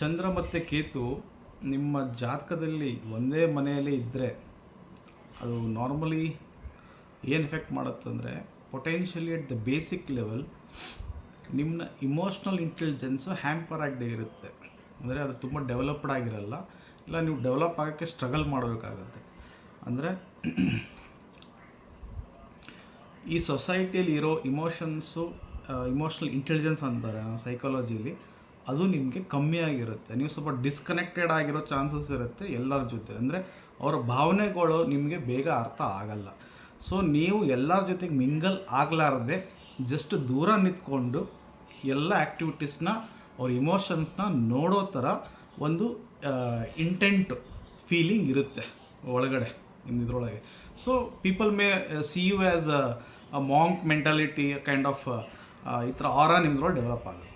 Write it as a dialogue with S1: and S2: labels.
S1: ಚಂದ್ರ ಮತ್ತು ಕೇತು ನಿಮ್ಮ ಜಾತಕದಲ್ಲಿ ಒಂದೇ ಮನೆಯಲ್ಲಿ ಇದ್ದರೆ ಅದು ನಾರ್ಮಲಿ ಏನು effect ಮಾಡುತ್ತಂದರೆ potentially at the basic level ನಿಮ್ಮ ಇಮೋಷ್ನಲ್ ಇಂಟೆಲಿಜೆನ್ಸು ಹ್ಯಾಂಪರ್ ಆಗದೆ ಇರುತ್ತೆ. ಅಂದರೆ ಅದು ತುಂಬ ಡೆವಲಪ್ಡ್ ಆಗಿರಲ್ಲ, ಇಲ್ಲ ನೀವು ಡೆವಲಪ್ ಆಗೋಕ್ಕೆ ಸ್ಟ್ರಗಲ್ ಮಾಡಬೇಕಾಗತ್ತೆ. ಅಂದರೆ ಈ ಸೊಸೈಟಿಯಲ್ಲಿ ಇರೋ ಇಮೋಷನ್ಸು ಇಮೋಷ್ನಲ್ ಇಂಟೆಲಿಜೆನ್ಸ್ ಅಂತಾರೆ, ನಾವು ಸೈಕಾಲಜಿಲಿ ಅದು ನಿಮಗೆ ಕಮ್ಮಿ ಆಗಿರುತ್ತೆ. ನೀವು ಸ್ವಲ್ಪ ಡಿಸ್ಕನೆಕ್ಟೆಡ್ ಆಗಿರೋ ಚಾನ್ಸಸ್ ಇರುತ್ತೆ ಎಲ್ಲರ ಜೊತೆ. ಅಂದರೆ ಅವರ ಭಾವನೆಗಳು ನಿಮಗೆ ಬೇಗ ಅರ್ಥ ಆಗಲ್ಲ. ಸೊ ನೀವು ಎಲ್ಲರ ಜೊತೆಗೆ ಮಿಂಗಲ್ ಆಗಲಾರದೆ ಜಸ್ಟ್ ದೂರ ನಿಂತ್ಕೊಂಡು ಎಲ್ಲ ಆ್ಯಕ್ಟಿವಿಟೀಸ್ನ ಅವ್ರ ಇಮೋಷನ್ಸ್ನ ನೋಡೋ ಥರ ಒಂದು ಇಂಟೆಂಟ್ ಫೀಲಿಂಗ್ ಇರುತ್ತೆ ಒಳಗಡೆ ನಿಮ್ಮ ಇದ್ರೊಳಗೆ so people may see you as a monk mentality kind of ಈ ಥರ ಆರ ನಿಮ್ಮದ್ರೊಳಗೆ ಡೆವಲಪ್ ಆಗುತ್ತೆ.